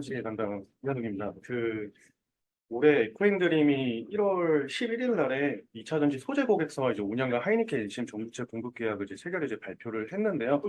시에 담당 이하동입니다. 그 올해 에코인드림이 1월 11일 날에 2차 전지 소재 고객사와 이제 5년간 하이니켄 일심 전기체 공급 계약을 이제 체결을 이제 발표를 했는데요.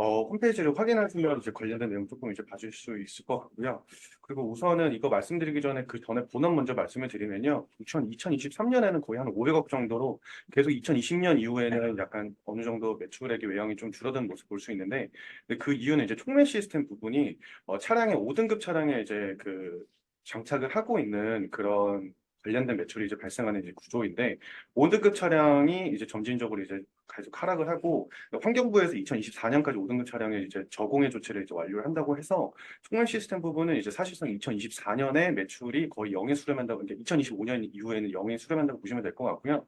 어, 홈페이지를 확인하시면 이제 관련된 내용 조금 이제 봐줄 수 있을 것 같고요. 그리고 우선은 이거 말씀드리기 전에 그 전에 본업 먼저 말씀을 드리면요. 2023년에는 거의 한 500억 정도로 계속 2020년 이후에는 약간 어느 정도 매출액의 외형이 좀 줄어든 모습 볼 수 있는데 근데 그 이유는 이제 총매 시스템 부분이 어, 차량의 5등급 차량에 이제 그 장착을 하고 있는 그런 관련된 매출이 이제 발생하는 이제 구조인데 5등급 차량이 이제 점진적으로 이제 계속 하락을 하고 환경부에서 2024년까지 5등급 차량의 이제 저공해 조치를 이제 완료를 한다고 해서 총괄 시스템 부분은 이제 사실상 2024년에 매출이 거의 0에 수렴한다고 그러니까 2025년 이후에는 0에 수렴한다고 보시면 될 것 같고요.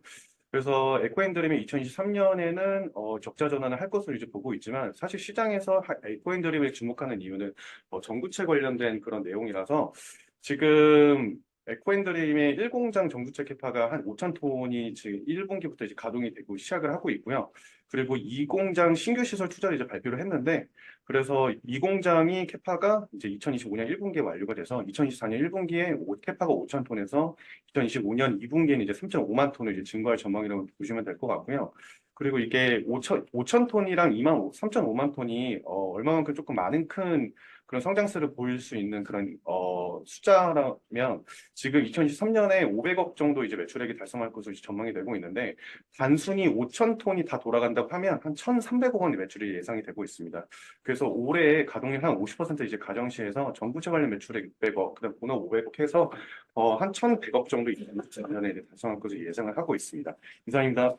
그래서 에코인드림이 2023년에는 어, 적자 전환을 할 것으로 이제 보고 있지만 사실 시장에서 하- 에코인드림을 주목하는 이유는 어, 전구체 관련된 그런 내용이라서 지금 에코인드림의 1공장 전구체 캐파가 한 5천 톤이 지금 1분기부터 이제 가동이 되고 시작을 하고 있고요. 그리고 2공장 신규 시설 투자를 이제 발표를 했는데 그래서 이 공장이 캐파가 이제 2025년 1분기에 완료가 돼서 2024년 1분기에 캐파가 5천 톤에서 2025년 2분기에는 이제 3.5만 톤을 이제 증가할 전망이라고 보시면 될 것 같고요. 그리고 이게 5천, 5천 톤이랑 2만, 3.5만 톤이 어, 얼마만큼 조금 많은 큰 그런 성장세를 보일 수 있는 그런 어, 숫자라면 지금 2023년에 500억 정도 이제 매출액이 달성할 것으로 전망이 되고 있는데 단순히 5천 톤이 다 돌아간다고 하면 한 1,300억 원의 매출이 예상이 되고 있습니다. 그래서 올해 가동률 한 50% 이제 가정시에서 전구체 관련 매출액 600억, 그다음 본업 500억 해서 어, 한 1,100억 정도 이제 이제 달성할 것으로 예상을 하고 있습니다. 이상입니다.